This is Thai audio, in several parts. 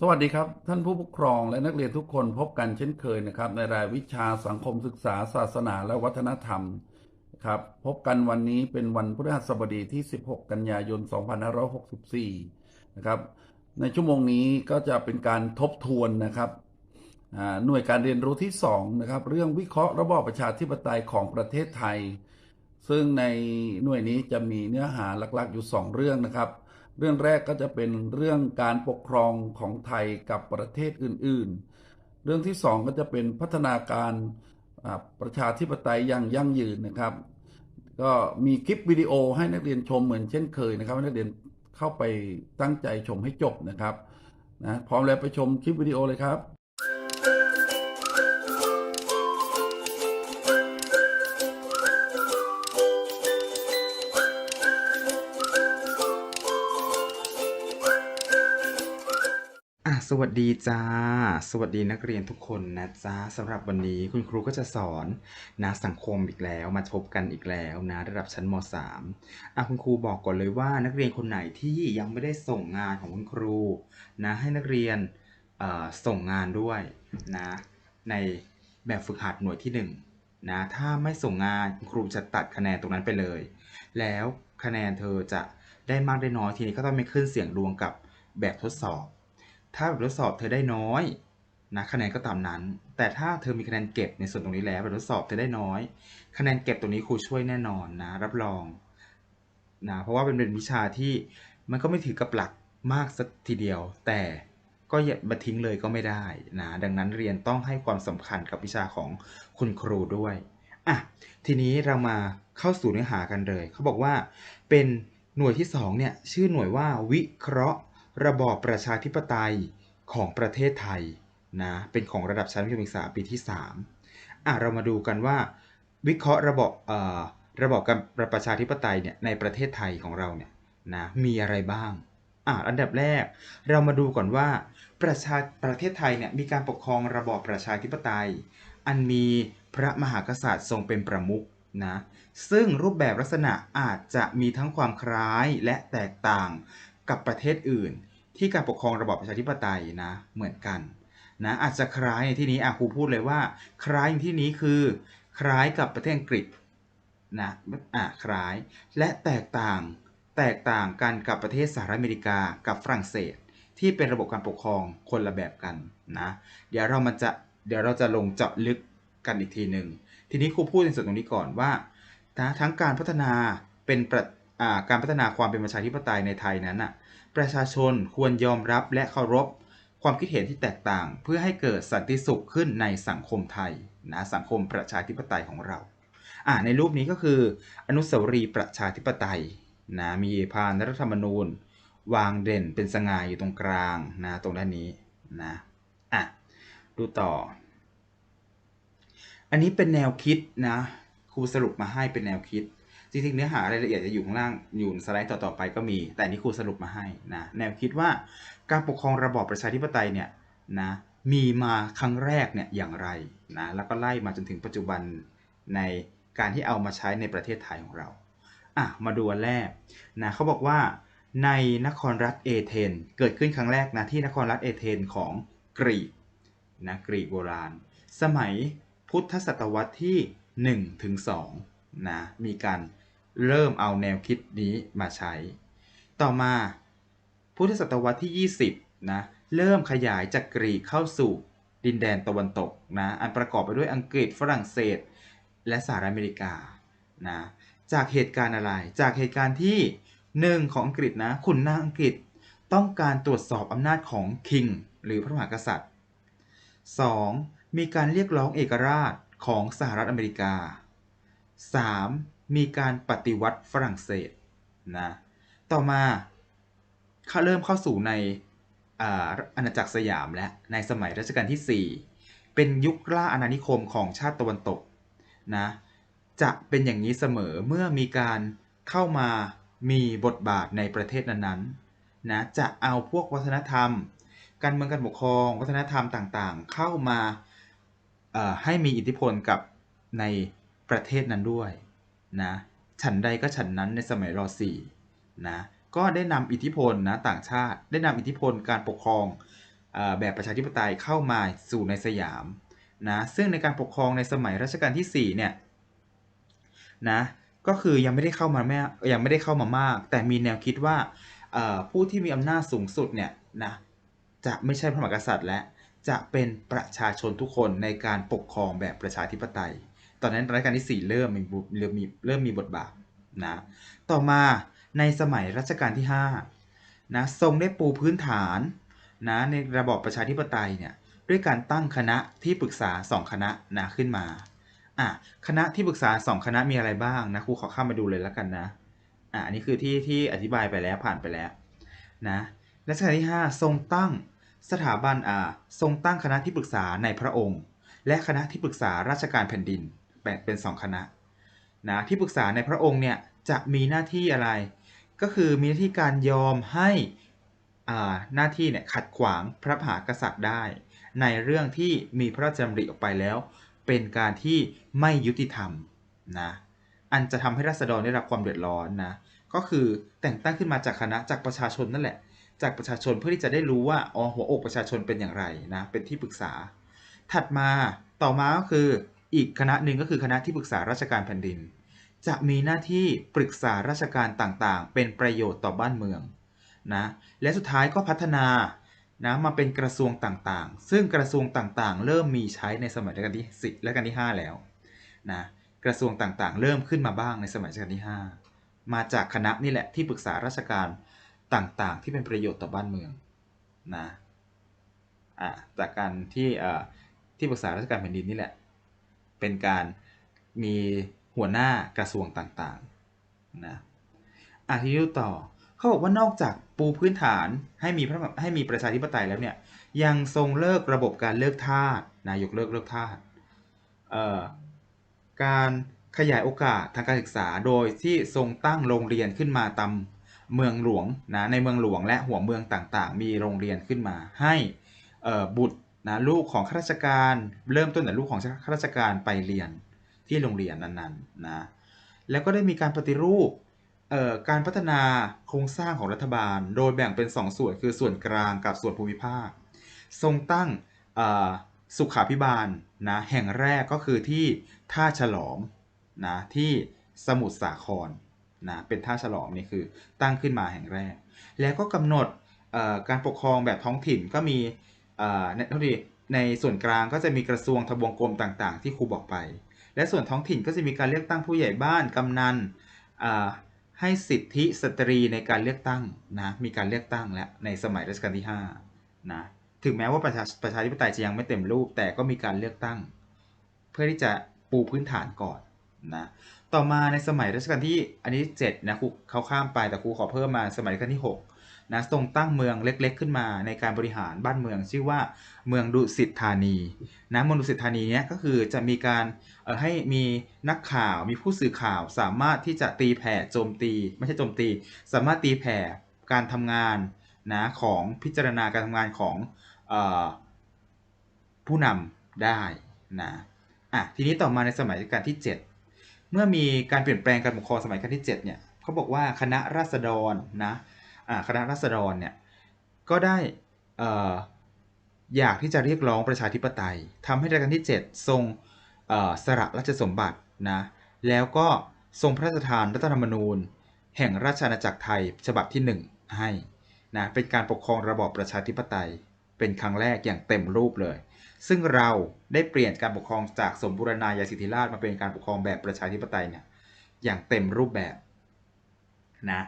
สวัสดีครับ ท่านผู้ปกครองและนักเรียนทุกคนพบกันเช่นเคยนะครับ ในรายวิชาสังคมศึกษา ศาสนาและวัฒนธรรมครับพบกันวันนี้เป็นวันพฤหัสบดีที่ 16 กันยายน 2564 นะครับ ในชั่วโมงนี้ก็จะเป็นการทบทวนนะครับหน่วยการเรียนรู้ที่2นะครับเรื่องวิเคราะห์ระบอบประชาธิปไตยของประเทศไทย ซึ่งในหน่วยนี้จะมีเนื้อหาหลักๆอยู่ 2 เรื่องนะครับ เรื่องแรกก็จะเป็นเรื่องการปกครองของไทยกับประเทศอื่น ๆ เรื่องที่สองก็จะเป็นพัฒนาการประชาธิปไตยอย่างยั่งยืนนะครับ ก็มีคลิปวิดีโอให้นักเรียนชมเหมือนเช่นเคยนะครับนักเรียนเข้าไปตั้งใจชมให้จบนะครับนะพร้อมแล้วไปชมคลิปวิดีโอเลยครับ สวัสดีจ้า สวัสดีนักเรียนทุกคนนะจ้าสำหรับวันนี้คุณครูก็จะสอนนะสังคมอีกแล้วมาพบกันอีกแล้วนะระดับชั้นม .3 อะคุณครูบอกก่อนเลยว่านักเรียนคนไหนที่ยังไม่ได้ส่งงานของคุณครูนะให้นักเรียนส่งงานด้วยนะในแบบฝึกหัดหน่วยที่1นะถ้าไม่ส่งงานคุณครูจะตัดคะแนนตรงนั้นไปเลย แล้วคะแนนเธอจะได้มากได้น้อยทีนี้ก็ต้องไปขึ้นเสียงดวงกับแบบทดสอบ ถ้าแบบทดสอบเธอได้น้อยนะคะแนนก็ตามนั้น แต่ถ้าเธอมีคะแนนเก็บในส่วนตรงนี้แล้วแบบทดสอบเธอได้น้อย คะแนนเก็บตรงนี้ครูช่วยแน่นอนนะรับรองนะเพราะว่าเป็นเป็นวิชาที่มันก็ไม่ถือกับหลักมากสักทีเดียว แต่ก็อย่ามาทิ้งเลยก็ไม่ได้นะดังนั้นเรียนต้องให้ความสำคัญกับวิชาของคุณครูด้วยอะทีนี้เรามาเข้าสู่เนื้อหากันเลย เขาบอกว่าเป็นหน่วยที่สองเนี่ยชื่อหน่วยว่าวิเคราะห์ ระบอบประชาธิปไตยของประเทศไทยนะเป็นของระดับชั้นมัธยมศึกษาปีที่3อะเรามาดูกันว่าวิเคราะห์ระบอบเอ่อระบอบการประชาธิปไตยเนี่ยในประเทศไทยของเราเนี่ยนะมีอะไรบ้างอะอันดับแรกเรามาดูก่อนว่าประชาประเทศไทยเนี่ยมีการปกครองระบอบประชาธิปไตย อันมีพระมหากษัตริย์ทรงเป็นประมุขนะซึ่งรูปแบบลักษณะอาจจะมีทั้งความคล้ายและแตกต่าง กับประเทศอื่น ที่การปกครองระบอบประชาธิปไตยนะเหมือนกันนะอาจจะคล้ายในที่นี้อะครูพูดเลยว่า คล้ายในที่นี้คือคล้ายกับประเทศอังกฤษนะอะคล้าย และแตกต่างแตกต่างกันกับประเทศสหรัฐอเมริกากับฝรั่งเศส ที่เป็นระบบการปกครองคนละแบบกันนะเดี๋ยวเรามันจะเดี๋ยวเราจะลงเจาะลึกกันอีกทีหนึ่งทีนี้ครูพูดในส่วนตรงนี้ก่อนว่าทั้งการพัฒนาเป็นประ การพัฒนาความเป็นประชาธิปไตยในไทยนั้นน่ะประชาชนควรยอมรับและเคารพความคิดเห็นที่แตกต่าง เพื่อให้เกิดสันติสุขขึ้นในสังคมไทยนะสังคมประชาธิปไตยของเราอ่าในรูปนี้ก็คืออนุสาวรีย์ประชาธิปไตยนะมีพานรัฐธรรมนูญ วางเด่นเป็นสง่าอยู่ตรงกลางนะตรงด้านนี้นะอะดูต่อ อันนี้เป็นแนวคิดนะครูสรุปมาให้เป็นแนวคิด จริงๆเนื้อหารายละเอียดจะอยู่ข้างล่างอยู่สไลด์ต่อๆไปก็มี แต่นนี้ครูสรุปมาให้นะแนวคิดว่าการปกครองระบอบประชาธิปไตยเนี่ยนะมีมาครั้งแรกเนี่ยอย่างไรนะแล้วก็ไล่มาจนถึงปัจจุบันในการที่เอามาใช้ในประเทศไทยของเราอะมาดูอันแรกนะเขาบอกว่าในนครรัฐเอเธนเกิดขึ้นครั้งแรกนะที่นครรัฐเอเธนของกรีกนะกรีกโบราณ สมัยพุทธศตวรรษที่1ถึง2 นะมีการเริ่มเอาแนวคิดนี้มาใช้ ต่อมาพุทธศตวรรษที่ 20นะเริ่มขยายจากกรีกเข้าสู่ดินแดนตะวันตกนะอันประกอบไปด้วยอังกฤษฝรั่งเศส และสหรัฐอเมริกานะจากเหตุการณ์อะไร จากเหตุการณ์ที่หนึ่งของอังกฤษนะขุนนางอังกฤษต้องการตรวจสอบอำนาจของคิงหรือพระมหากษัตริย์ 2. มีการเรียกร้องเอกราชของสหรัฐอเมริกา 3. มีการปฏิวัติฝรั่งเศสนะต่อมาเขาเริ่มเข้าสู่ในอาณาจักรสยามและในสมัยรัชกาลที่ 4 เป็นยุคล่าอาณานิคมของชาติตะวันตกนะจะเป็นอย่างนี้เสมอเมื่อมีการเข้ามามีบทบาทในประเทศนั้นๆนะจะเอาพวกวัฒนธรรม การเมืองการปกครอง วัฒนธรรมต่างๆ เข้ามาให้มีอิทธิพลกับใน ประเทศนั้นด้วยนะฉันใดก็ฉันนั้นในสมัยร .4 นะก็ได้นำอิทธิพลนะต่างชาติ ได้นำอิทธิพลการปกครองอแบบประชาธิปไตยเข้ามาสู่ในสยามนะซึ่งในการปกครองในสมัยรัชกาลที่4เนี่ยนะก็คือยังไม่ได้เข้ามาแม่ยังไม่ได้เข้ามามาก แต่มีแนวคิดว่าผู้ที่มีอำนาจสูงสุดเนี่ยนะจะไม่ใช่พระมหากษัตริย์และจะเป็นประชาชนทุกคนในการปกครองแบบประชาธิปไตย ตอนนั้นรัชกาลที่ 4 เริ่มมีเริ่มมีเริ่มมีบทบาทนะต่อมาในสมัยรัชกาลที่5นะทรงได้ปูพื้นฐานนะในระบอบประชาธิปไตยเนี่ยด้วยการตั้งคณะที่ปรึกษา 2 คณะนะขึ้นมาอะคณะที่ปรึกษา 2 คณะมีอะไรบ้างนะครูขอข้ามมาดูเลยแล้วกันนะอะอันนี้คือที่ที่อธิบายไปแล้วผ่านไปแล้วนะรัชกาลที่ 5 ทรงตั้งสถาบันอ่าทรงตั้งคณะที่ปรึกษาในพระองค์ และคณะที่ปรึกษาราชการแผ่นดิน แบ่งเป็น2คณะนะที่ปรึกษาในพระองค์เนี่ยจะมีหน้าที่อะไร ก็คือมีหน้าที่การยอมให้อาหน้าที่เนี่ยขัดขวางพระมหากษัตริย์ได้ ในเรื่องที่มีพระราชดำริออกไปแล้ว เป็นการที่ไม่ยุติธรรมนะอันจะทำให้ราษฎรได้รับความเดือดร้อนนะก็คือแต่งตั้งขึ้นมาจากคณะจากประชาชนนั่นแหละ จากประชาชนเพื่อที่จะได้รู้ว่าอ๋อหัวอกประชาชนเป็นอย่างไรนะเป็นที่ปรึกษา ถัดมาต่อมาก็คือ อีกคณะหนึ่งก็คือคณะที่ปรึกษาราชการแผ่นดิน จะมีหน้าที่ปรึกษาราชการต่างๆ เป็นประโยชน์ต่อบ้านเมืองนะและสุดท้ายก็พัฒนานะมาเป็นกระทรวงต่างๆ ซึ่งกระทรวงต่างๆ เริ่มมีใช้ในสมัยรัชกาลที่10และรัชกาลที่ 5 แล้วนะกระทรวงต่างๆ เริ่มขึ้นมาบ้างในสมัยรัชกาลที่ 5 มาจากคณะนี่แหละที่ปรึกษาราชการต่างๆ ที่เป็นประโยชน์ต่อบ้านเมืองนะอะจากการที่ที่ปรึกษาราชการแผ่นดินนี่แหละ เป็นการมีหัวหน้ากระทรวงต่างๆนะอะทีนี้ต่อเขาบอกว่านอกจากปูพื้นฐานให้มีพระให้มีประชาธิปไตยแล้วเนี่ยยังทรงเลิกระบบการเลือกทาสนายกเลิกเลิกทาสการขยายโอกาสทางการศึกษาโดยที่ทรงตั้งโรงเรียนขึ้นมาตามเมืองหลวงนะในเมืองหลวงและหัวเมืองต่างๆ มีโรงเรียนขึ้นมาให้บุตร นะลูกของข้าราชการเริ่มต้นแต่ลูกของข้าราชการไปเรียนที่โรงเรียนนั้นๆนะแล้วก็ได้มีการปฏิรูปการพัฒนาโครงสร้างของรัฐบาล โดยแบ่งเป็น 2ส่วนคือส่วนกลางกับส่วนภูมิภาค ทรงตั้งสุขาพิบาลนะแห่งแรกก็คือที่ท่าฉลอมนะที่สมุทรสาครนะเป็นท่าฉลอมนี่คือตั้งขึ้นมาแห่งแรก แล้วก็กำหนดการปกครองแบบท้องถิ่นก็มี ในทีในส่วนกลางก็จะมีกระทรวงทบวงกรมต่างๆ ที่ครูบอกไป และส่วนท้องถิ่นก็จะมีการเลือกตั้งผู้ใหญ่บ้านกำนันให้สิทธิสตรีในการเลือกตั้งนะมีการเลือกตั้งแล้วในสมัยรัชกาลที่5นะถึงแม้ว่าประชาประชาธิปไตยจะยังไม่เต็มรูป แต่ก็มีการเลือกตั้ง เพื่อที่จะปูพื้นฐานก่อนนะต่อมาในสมัยรัชกาลที่อันนี้7นะครูเขาข้ามไปแต่ครูขอเพิ่มมาสมัยรัชกาลที่ 6 นะทรงตั้งเมืองเล็ก ๆ ขึ้นมาในการบริหารบ้านเมือง ชื่อว่าเมืองดุสิตธานีนะเมืองดุสิตธานีเนี้ยก็คือจะมีการให้มีนักข่าวมีผู้สื่อข่าวสามารถที่จะตีแผ่โจมตี ไม่ใช่โจมตี สามารถตีแผ่การทำงานนะของพิจารณาการทำงานของออผู้นำได้นะอะทีนี้ต่อมาในสมัยรัชกาลที่ 7 เมื่อมีการเปลี่ยนแปลงการปกครองสมัยรัชกาลที่7เนี่ยเขาบอกว่าคณะราษฎรนะ คณะรัษฎรเนี่ยก็ได้เอ่อยากที่จะเรียกร้องประชาธิปไตยทำให้รัชกาลที่ 7 ทรงสละราชสมบัตินะแล้วก็ทรงพระราชทานรัฐธรรมนูญ แห่งราชอาณาจักรไทยฉบับที่ 1 ให้นะเป็นการปกครองระบอบประชาธิปไตย เป็นครั้งแรกอย่างเต็มรูปเลย ซึ่งเราได้เปลี่ยนการปกครองจากสมบูรณาญาสิทธิราชย์มาเป็นการปกครองแบบประชาธิปไตยเนี่ยอย่างเต็มรูปแบบนะ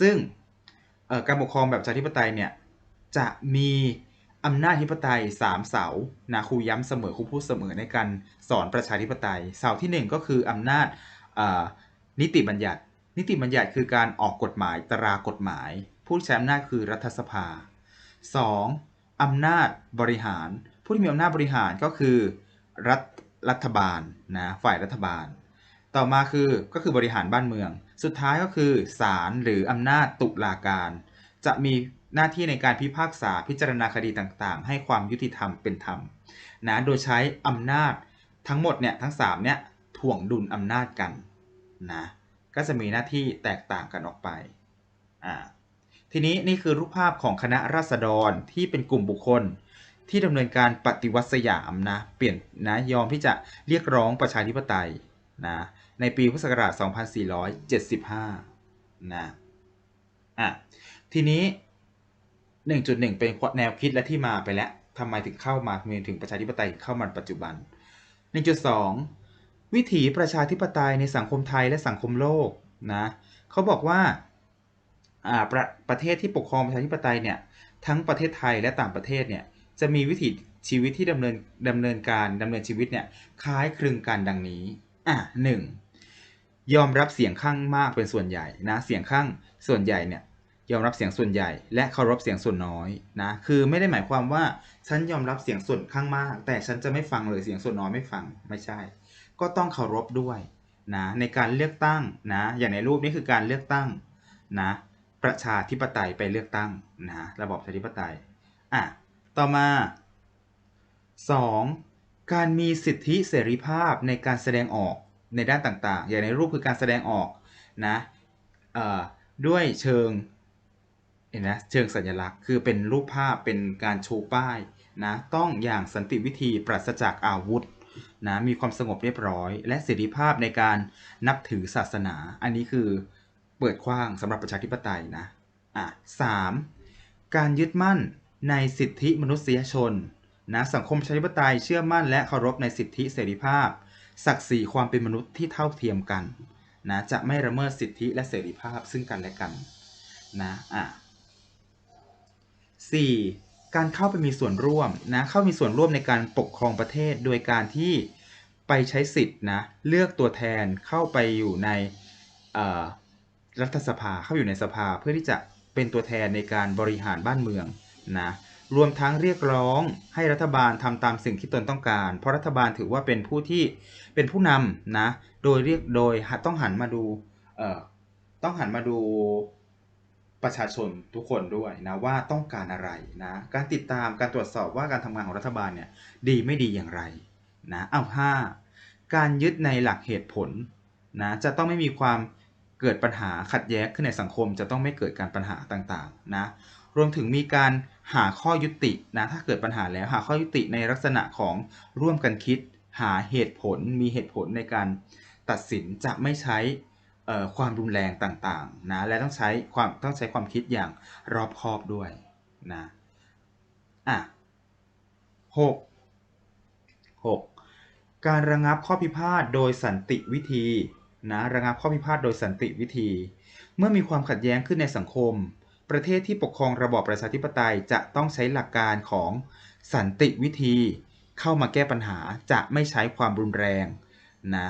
ซึ่ง การปกครองแบบประชาธิปไตยเนี่ยจะมีอำนาจธิปไตย3เสานะครูย้ำเสมอครูพูดเสมอในการสอนประชาธิปไตย เสาทีหนึ่1 ก็คืออำนาจนิติบัญญัติ นิติบัญญัติคือการออกกฎหมายตรากฎหมาย ผู้ใช้อำนาจคือรัฐสภา 2. อำนาจบริหาร ผู้ที่มีอำนาจบริหารก็คือรัฐรัฐบาลนะฝ่ายรัฐบาล ต่อมาคือก็คือบริหารบ้านเมือง สุดท้ายก็คือศาลหรืออำนาจตุลาการ จะมีหน้าที่ในการพิพากษาพิจารณาคดีต่างๆ ให้ความยุติธรรมเป็นธรรมนะโดยใช้อำนาจทั้งหมดเนี่ยทั้ง3เนี่ยถ่วงดุลอำนาจกันนะก็จะมีหน้าที่แตกต่างกันออกไปอ่าทีนี้นี่คือรูปภาพของคณะราษฎรที่เป็นกลุ่มบุคคล ที่ดำเนินการปฏิวัติสยามนะเปลี่ยนนะยอมที่จะเรียกร้องประชาธิปไตยนะ ในปีพุทธศักราช 2475 นะอะทีนี้ 1.1 เป็นแนวคิดและที่มาไปแล้วทำไมถึงเข้ามาถึงประชาธิปไตยเข้ามาปัจจุบัน 1.2 วิถีประชาธิปไตยในสังคมไทยและสังคมโลกนะเขาบอกว่าอ่าประประเทศที่ปกครองประชาธิปไตยเนี่ยทั้งประเทศไทยและต่างประเทศเนี่ยจะมีวิถีชีวิตที่ดำเนินดำเนินการดำเนินชีวิตเนี่ยคล้ายคลึงกันดังนี้อะหนึ่ง ยอมรับเสียงข้างมากเป็นส่วนใหญ่นะ เสียงข้างส่วนใหญ่เนี่ยยอมรับเสียงส่วนใหญ่ และเคารพเสียงส่วนน้อยนะ คือไม่ได้หมายความว่าฉันยอมรับเสียงส่วนข้างมาก แต่ฉันจะไม่ฟังเลยเสียงส่วนน้อยไม่ฟังไม่ใช่ ก็ต้องเคารพด้วยนะในการเลือกตั้งนะอย่างในรูปนี้คือการเลือกตั้งนะประชาธิปไตยไปเลือกตั้งนะระบอบประชาธิปไตยอะต่อมา 2. การมีสิทธิเสรีภาพในการแสดงออก ในด้านต่างๆ อย่างในรูปคือการแสดงออกนะด้วยเชิงเห็นนะเชิงสัญลักษณ์ คือเป็นรูปภาพเป็นการชูป้ายนะต้องอย่างสันติวิธีปราศจากอาวุธนะมีความสงบเรียบร้อย และเสรีภาพในการนับถือศาสนา อันนี้คือเปิดกว้างสำหรับประชาธิปไตยนะอะสามการยึดมั่นในสิทธิมนุษยชนนะสังคมประชาธิปไตยเชื่อมั่นและเคารพในสิทธิเสรีภาพ ศักดิ์ศรีความเป็นมนุษย์ที่เท่าเทียมกันนะจะไม่ละเมิดสิทธิและเสรีภาพซึ่งกันและกันนะอะ 4. การเข้าไปมีส่วนร่วมนะเข้ามีส่วนร่วมในการปกครองประเทศ โดยการที่ไปใช้สิทธินะเลือกตัวแทนเข้าไปอยู่ในรัฐสภาเข้าอยู่ในสภาเพื่อที่จะเป็นตัวแทนในการบริหารบ้านเมืองนะ รวมทั้งเรียกร้องให้รัฐบาลทำตามสิ่งที่ตนต้องการ เพราะรัฐบาลถือว่าเป็นผู้ที่เป็นผู้นำนะ โดยเรียกโดยต้องหันมาดูเอ่อต้องหันมาดูประชาชนทุกคนด้วยนะว่าต้องการอะไรนะการติดตามการตรวจสอบว่าการทำงานของรัฐบาลเนี่ยดีไม่ดีอย่างไรนะเอาห้าการยึดในหลักเหตุผลนะจะต้องไม่มีความเกิดปัญหาขัดแย้งขึ้นในสังคม จะต้องไม่เกิดการปัญหาต่างๆนะรวมถึงมีการ หาข้อยุตินะถ้าเกิดปัญหาแล้วหาข้อยุติในลักษณะของร่วมกันคิด หาเหตุผลมีเหตุผลในการตัดสินจะไม่ใช้ความรุนแรงต่างๆนะและต้องใช้ความต้องใช้ความคิดอย่างรอบคอบด้วยนะอะหกหกการระงับข้อพิพาทโดยสันติวิธีนะระงับข้อพิพาทโดยสันติวิธี เมื่อมีความขัดแย้งขึ้นในสังคม ประเทศที่ปกครองระบอบประชาธิปไตยจะต้องใช้หลักการของสันติวิธีเข้ามาแก้ปัญหาจะไม่ใช้ความรุนแรงนะ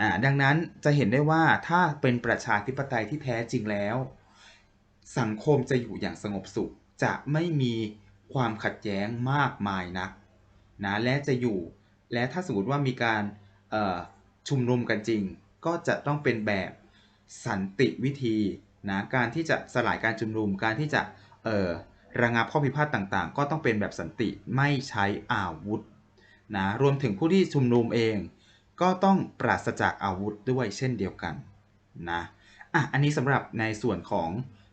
อ่าดังนั้นจะเห็นได้ว่าถ้าเป็นประชาธิปไตยที่แท้จริงแล้ว สังคมจะอยู่อย่างสงบสุข จะไม่มีความขัดแย้งมากมายนักนะและจะอยู่และถ้าสมมติว่ามีการชุมนุมกันจริง ก็จะต้องเป็นแบบสันติวิธี นะการที่จะสลายการชุมนุมการที่จะเอ่อระงับข้อพิพาทต่างๆ ก็ต้องเป็นแบบสันติไม่ใช้อาวุธนะรวมถึงผู้ที่ชุมนุมเอง ก็ต้องปราศจากอาวุธด้วยเช่นเดียวกันนะอะอันนี้สำหรับในส่วนของ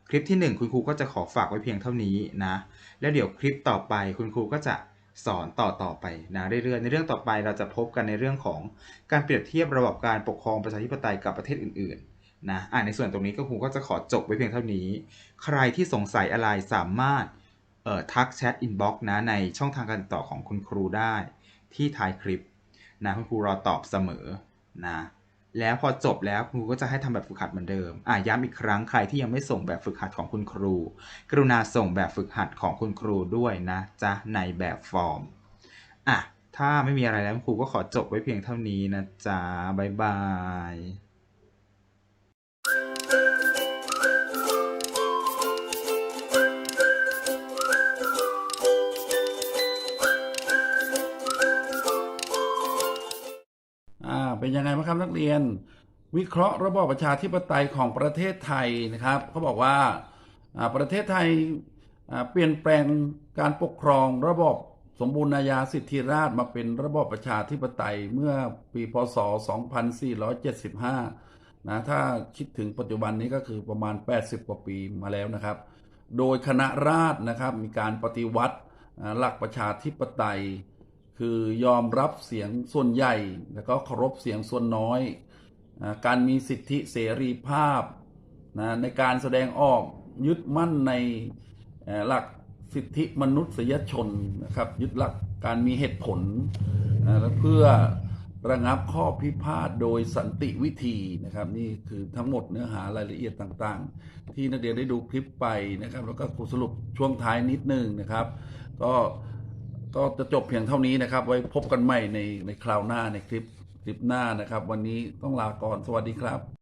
คลิปที่ 1 คุณครูก็จะขอฝากไว้เพียงเท่านี้นะแล้วเดี๋ยวคลิปต่อไปคุณครูก็จะสอนต่อต่อไปนะเรื่อยๆในเรื่องต่อไปเราจะพบกันในเรื่องของการเปรียบเทียบระบบการปกครองประชาธิปไตยกับประเทศอื่นๆ นะอะในส่วนตรงนี้ก็ครูก็จะขอจบไว้เพียงเท่านี้ ใครที่สงสัยอะไรสามารถเอ่อทักแชทอินบ็อกซ์นะในช่องทางการติดต่อของคุณครูได้ที่ท้ายคลิปนะคุณครูรอตอบเสมอนะแล้วพอจบแล้วครูก็จะให้ทำแบบฝึกหัดเหมือนเดิม อะย้ำอีกครั้งใครที่ยังไม่ส่งแบบฝึกหัดของคุณครู กรุณาส่งแบบฝึกหัดของคุณครูด้วยนะจ๊ะในแบบฟอร์ม อะ ถ้าไม่มีอะไรแล้วคุณครูก็ขอจบไว้เพียงเท่านี้นะจ๊ะบ๊ายบาย เป็นยังไงบ้างครับนักเรียน วิเคราะห์ระบอบประชาธิปไตยของประเทศไทยนะครับเขาบอกว่าประเทศไทยเปลี่ยนแปลงการปกครองระบบสมบูรณาญาสิทธิราชมาเป็นระบบประชาธิปไตยเมื่อปีพศ 2475 นะถ้าคิดถึงปัจจุบันนี้ก็คือประมาณ 80 กว่าปีมาแล้วนะครับ โดยคณะราษฎรนะครับมีการปฏิวัติหลักประชาธิปไตย คือยอมรับเสียงส่วนใหญ่ แล้วก็เคารพเสียงส่วนน้อย การมีสิทธิเสรีภาพนะในการแสดงออกยึดมั่นในหลักสิทธิมนุษยชนนะครับยึดหลักการมีเหตุผลนะและเพื่อระงับข้อพิพาทโดยสันติวิธีนะครับ นี่คือทั้งหมดเนื้อหารายละเอียดต่างๆ ที่นักเรียนได้ดูคลิปไปนะครับ แล้วก็สรุปช่วงท้ายนิดนึงนะครับ ก็ ก็จะจบเพียงเท่านี้นะครับ ไว้พบกันใหม่ในในคราวหน้าในคลิปคลิปหน้านะครับ วันนี้ต้องลาก่อนสวัสดีครับ